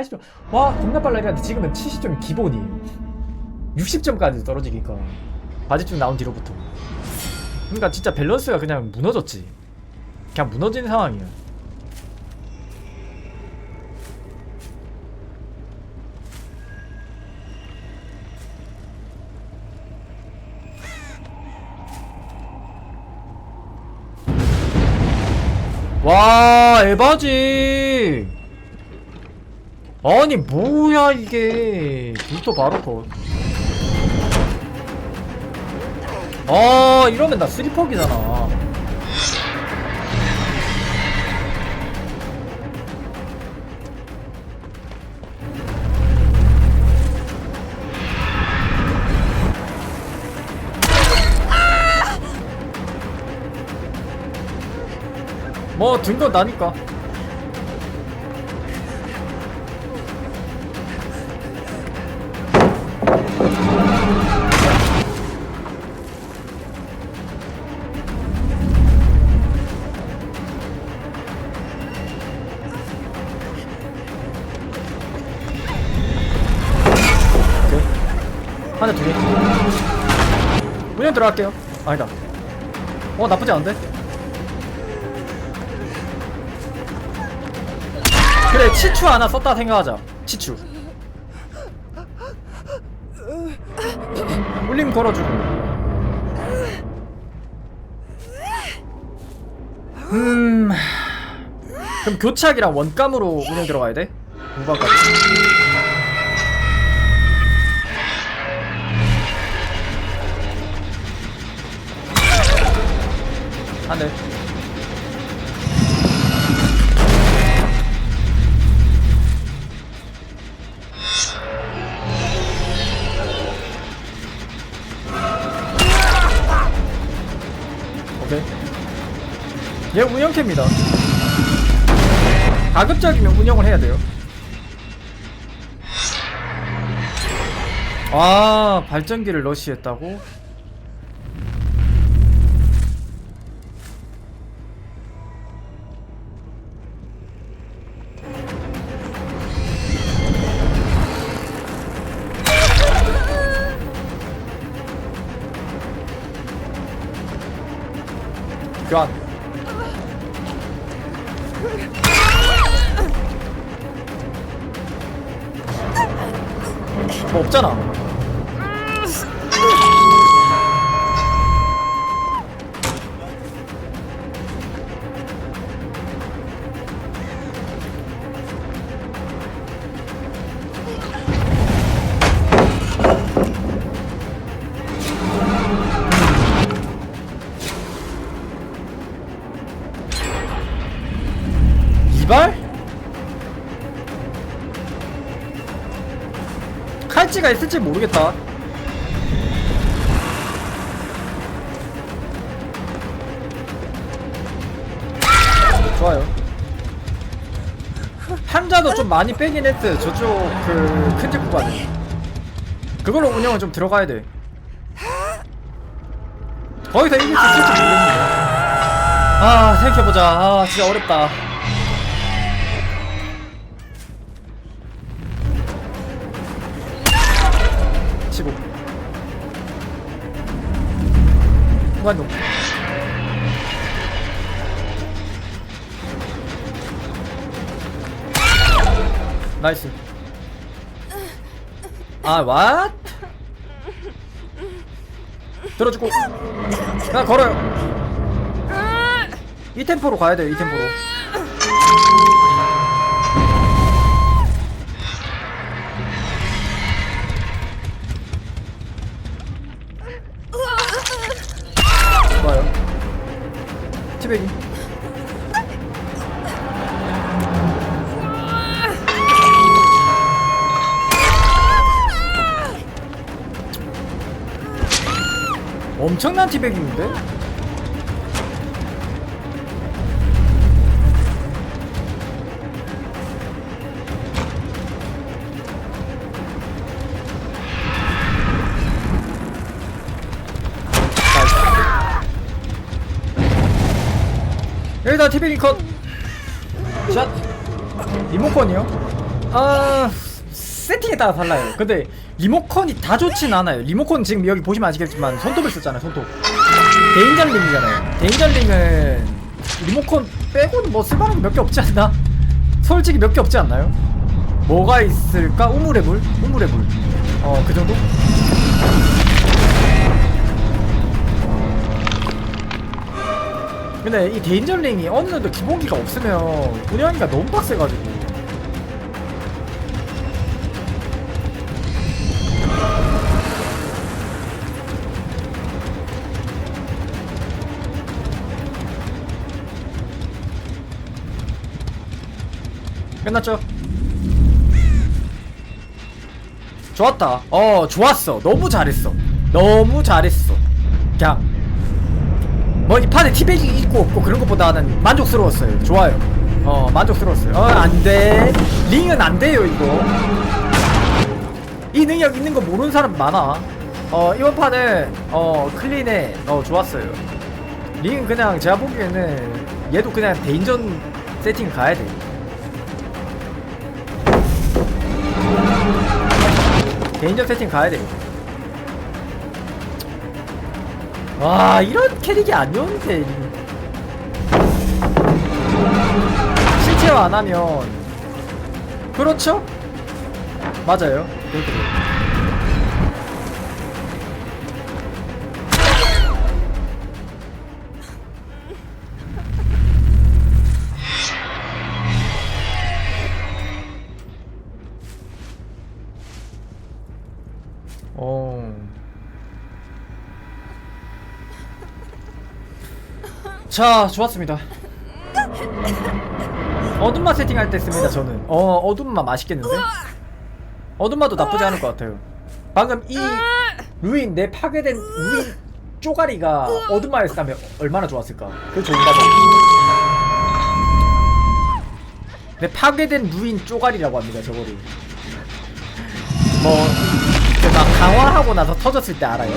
80점. 와, 겁나 빨라 이랬는데 지금은 70점이 기본이에요. 60점까지 떨어지니까. 바지춤 나온 뒤로부터. 그러니까 진짜 밸런스가 그냥 무너졌지. 그냥 무너진 상황이야. 와, 에바지. 아니, 뭐야, 이게. 불토 바로 컷. 아, 이러면 나 쓰리퍽이잖아. 뭐, 든 건 나니까. 하나 두 개. 운영 들어갈게요. 아니다. 어, 나쁘지 않은데? 그래, 치추 하나 썼다 생각하자. 치추. 울림 걸어주고. 음. 그럼 교착이랑 원감으로 운영 들어가야 돼? 무방까지. 안 돼. 오케이. 얘 운영캐입니다. 가급적이면 운영을 해야 돼요. 아, 발전기를 러시했다고? 교환. 뭐 없잖아. 이발? 칼찌가 있을지 모르겠다. 좋아요. 한자도 좀 많이 빼긴 했어요. 저쪽 그 큰집 구간에. 그걸로 운영은 좀 들어가야 돼. 거기서 이길 수 있을지 모르겠는데. 아, 생각해보자. 아, 진짜 어렵다. 무관동 나이스. 아 왓? 들어주고. 야 걸어요. 이 템포로 가야 돼요 이 템포로 엄청난 티백인데? 여기다 티백이 컷! 샷! 리모컨이요? 아 세팅에 따라 달라요. 근데 리모컨이 다 좋진 않아요. 리모컨 지금 여기 보시면 아시겠지만 손톱을 썼잖아요. 손톱. 대인장링이잖아요. 대인장링은 리모컨 빼고는 뭐 쓸만한 게 몇 개 없지 않나? 솔직히 몇 개 없지 않나요? 뭐가 있을까? 우물의 물? 우물의 물. 어, 그 정도? 근데 이 데인저링이 어느 정도 기본기가 없으면 운영하기가 너무 빡세가지고 끝났죠? 좋았다. 어, 좋았어. 너무 잘했어. 너무 잘했어. 그냥 뭐 이 판에 티백이 있고 없고 그런 것보다는 만족스러웠어요. 좋아요. 어, 만족스러웠어요. 어, 안 돼. 링은 안 돼요, 이거. 이 능력 있는 거 모르는 사람 많아. 어, 이번 판은 어, 클린해. 어, 좋았어요. 링은 그냥 제가 보기에는 얘도 그냥 대인전 세팅 가야 돼. 개인적 세팅 가야 돼. 와 이런 캐릭이 아니었는데 실체화 안 하면 그렇죠? 맞아요. 그렇게 돼요. 어. 자, 좋았습니다. 어둠마 세팅할 때 씁니다, 저는. 어, 어둠마 맛있겠는데? 어둠마도 나쁘지 않을 것 같아요. 방금 이 루인, 내 파괴된 루인 쪼가리가 어둠마였다면 얼마나 좋았을까? 그 좋은가 봐. 내 파괴된 루인 쪼가리라고 합니다, 저거를. 뭐, 강화하고 나서 터졌을 때 알아요.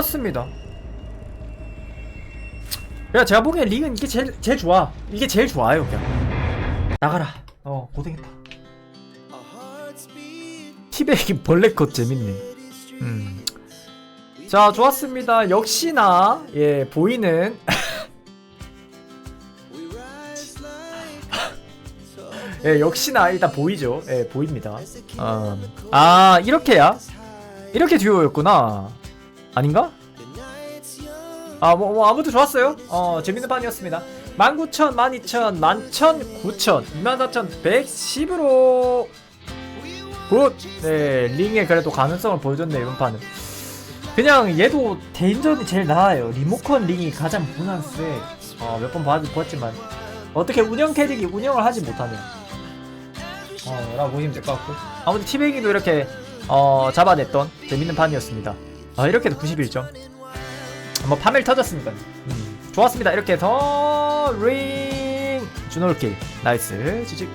좋았습니다. 야, 제가 보기엔 링은 이게 제일, 제일 좋아. 이게 제일 좋아요, 그냥. 나가라. 어, 고생했다. 티백이 벌레컷 재밌네. 음. 자, 좋았습니다. 역시나, 예, 보이는. 예, 역시나 일단 보이죠. 예, 보입니다. 어. 아, 이렇게야? 이렇게 듀오였구나. 아닌가? 아, 뭐, 뭐, 아무튼 좋았어요. 어, 재밌는 판이었습니다. 19,000, 12,000, 11,900, 24,110으로 굿! 네, 링에 그래도 가능성을 보여줬네, 이번 판은. 그냥 얘도 대인전이 제일 나아요. 리모컨 링이 가장 무난 세. 어, 몇 번 봤지만. 어떻게 운영 캐릭이 운영을 하지 못하네. 어, 라고 보시면 될 것 같고. 아무튼 티베기도 이렇게, 어, 잡아냈던 재밌는 판이었습니다. 아, 이렇게 해도 91점. 뭐, 파멸 터졌으니까. 음, 좋았습니다. 이렇게 해서, 링! 준홀킬. 나이스. 지직.